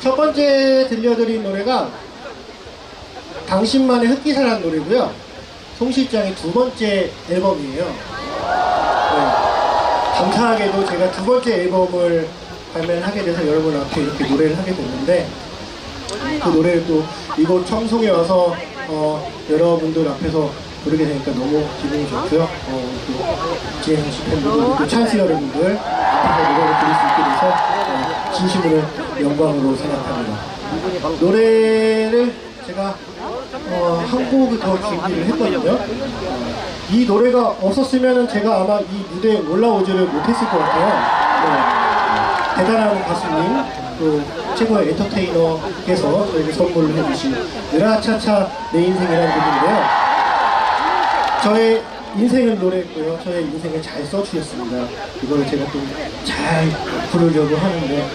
첫 번째 들려드린 노래가 당신만의 흑기사라는 노래고요. 송 실장의 두 번째 앨범이에요. 네. 감사하게도 제가 두 번째 앨범을 발매를 하게 돼서 여러분 앞에 이렇게 노래를 하게 됐는데 그 노래를 또 이곳 청송에 와서 어, 여러분들 앞에서 부르게 되니까 너무 기분이 좋고요. 어, 또 지혜성 씨 팬분들, 또 찬스 여러분들 앞에서 노래를 부를 수 있게 돼서 어, 진심으로 영광으로 생각합니다. 노래를 제가 어, 한 곡을 더 준비를 했거든요. 이 노래가 없었으면 제가 아마 이 무대에 올라오지를 못했을 것 같아요. 네. 대단한 가수님, 또 최고의 엔터테이너께서 저에게 선물을 해주신 으라차차 내 인생이라는 곡인데요. 저의 인생을 노래했고요. 저의 인생을 잘 써주셨습니다. 이거를 제가 또 잘 부르려고 하는데